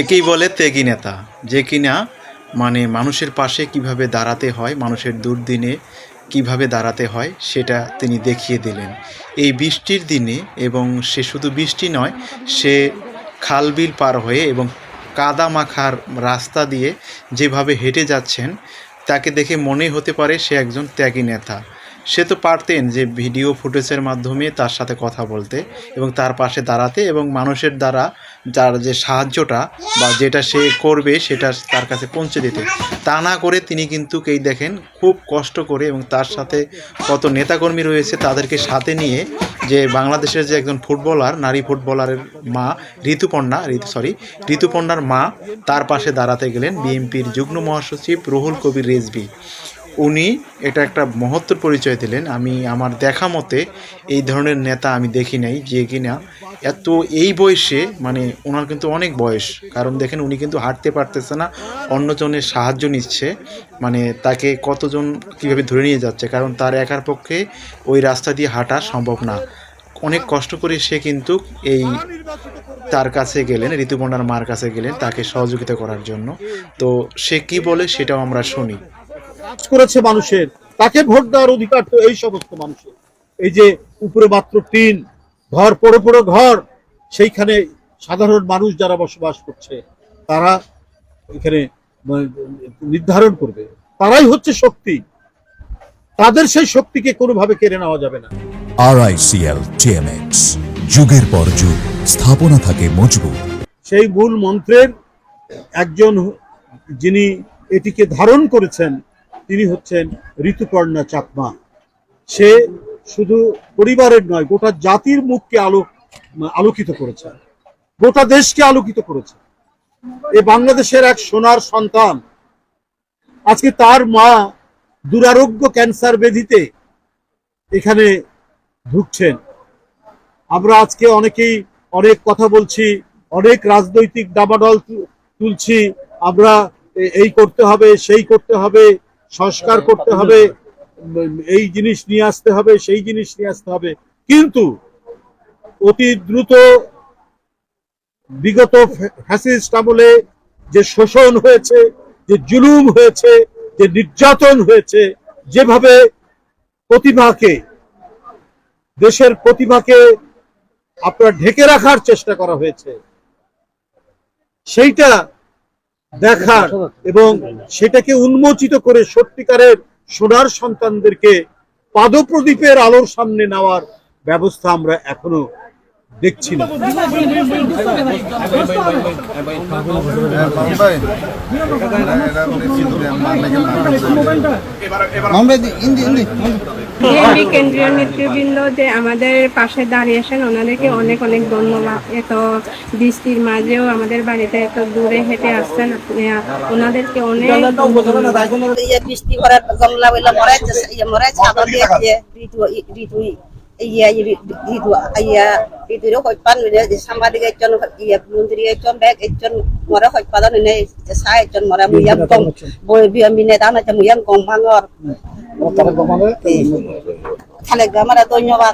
একেই বলে ত্যাগী নেতা, যে কিনা মানে মানুষের পাশে কীভাবে দাঁড়াতে হয়, মানুষের দুর্দিনে কীভাবে দাঁড়াতে হয়, সেটা তিনি দেখিয়ে দিলেন। এই বৃষ্টির দিনে এবং সে শুধু বৃষ্টি নয়, সে খালবিল পার হয়ে এবং কাদা মাখার রাস্তা দিয়ে যেভাবে হেঁটে যাচ্ছেন, তাকে দেখে মনে হতে পারে সে একজন ত্যাগী নেতা। সে তো পারতেন যে ভিডিও ফুটেজের মাধ্যমে তার সাথে কথা বলতে এবং তার পাশে দাঁড়াতে এবং মানুষের দ্বারা যার যে সাহায্যটা বা যেটা সে করবে সেটা তার কাছে পৌঁছে দিতে। তা না করে তিনি কিন্তু এই দেখেন খুব কষ্ট করে এবং তার সাথে কত নেতাকর্মী রয়েছে তাদেরকে সাথে নিয়ে যে বাংলাদেশের যে একজন ফুটবলার, নারী ফুটবলারের মা ঋতুপর্ণা, ঋতু সরি ঋতুপর্ণার মা তার পাশে দাঁড়াতে গেলেন বিএনপির যুগ্ম মহাসচিব রুহুল কবির রেজবি উনি এটা একটা মহত্বর পরিচয় দিলেন। আমি আমার দেখা মতে এই ধরনের নেতা আমি দেখি নাই, যে কিনা এত এই বয়সে মানে ওনার কিন্তু অনেক বয়স। কারণ দেখেন উনি কিন্তু হাঁটতে পারতেছে না, অন্যজনের সাহায্য নিচ্ছে মানে তাকে কতজন কীভাবে ধরে নিয়ে যাচ্ছে, কারণ তার একার পক্ষে ওই রাস্তা দিয়ে হাঁটা সম্ভব না। অনেক কষ্ট করে সে কিন্তু এই তার কাছে গেলেন, ঋতুপর্ণার মার কাছে গেলেন তাকে সহযোগিতা করার জন্য। তো সে কি বলে সেটাও আমরা শুনি। কাজ করেছে মানুষের। তাকে ভোট দেওয়ার অধিকার তো এই সমস্ত মানুষের। এই যে উপরে মাত্র টিন ঘর পড়ে পড়ে ঘর সেইখানে সাধারণ মানুষ যারা বসবাস করছে তারা এখানে নির্ধারণ করবে। তারাই হচ্ছে শক্তি। তাদের সেই শক্তিকে কোনোভাবে কেড়ে নেওয়া যাবে না। আরআইসিএল টিএমএক্স যুগের পর যুগ স্থাপনা থাকে মজবুত। সেই মূল মন্ত্রের একজন যিনি এটিকে ধারণ করেছেন তিনি হচ্ছেন ঋতুপর্ণা চাকমা। সে শুধু পরিবারের নয়, গোটা জাতির মুখকে আলো, আলোকিত করেছে। গোটা দেশকে আলোকিত করেছে। এ বাংলাদেশের এক সোনার সন্তান। আজকে তার মা দুরারোগ্য ক্যান্সার ব্যাধিতে এখানে ঢুকছেন আমরা আজকে অনেকেই অনেক কথা বলছি, অনেক রাজনৈতিক দাবাডল তুলছি। আমরা এই করতে হবে, সেই করতে হবে। সংস্কার করতে হবে, এই জিনিস নিয়ে আসতে হবে, সেই জিনিস নিয়ে আসতে হবে। কিন্তু অতি দ্রুত বিগত ফ্যা- ফ্যাসিস্ট আমলে যে শোষণ হয়েছে, যে জুলুম হয়েছে, যে নির্যাতন হয়েছে, যেভাবে প্রতিভাকে, দেশের প্রতিভাকে আপনার ঢেকে রাখার চেষ্টা করা হয়েছে, সেইটা দেখার এবং সেটাকে উন্মোচিত করে সত্যিকারের সোনার সন্তানদেরকে পাদপ্রদীপের আলোর সামনে নেওয়ার ব্যবস্থা আমরা এখনও দেখছি না কেন্দ্রীয় নেতৃবৃন্দ যে আমাদের পাশে দাঁড়িয়েছেন ওনাদেরকে অনেক অনেক ধন্যবাদ। এত বৃষ্টির মাঝেও আমাদের বাড়িতে এত দূরে হেঁটে আসছেন ওনাদেরকে অনেক বৃষ্টি সাংবাদিক একজন মন্ত্রী একজন Talaga, Maradona. Talaga, Maradona.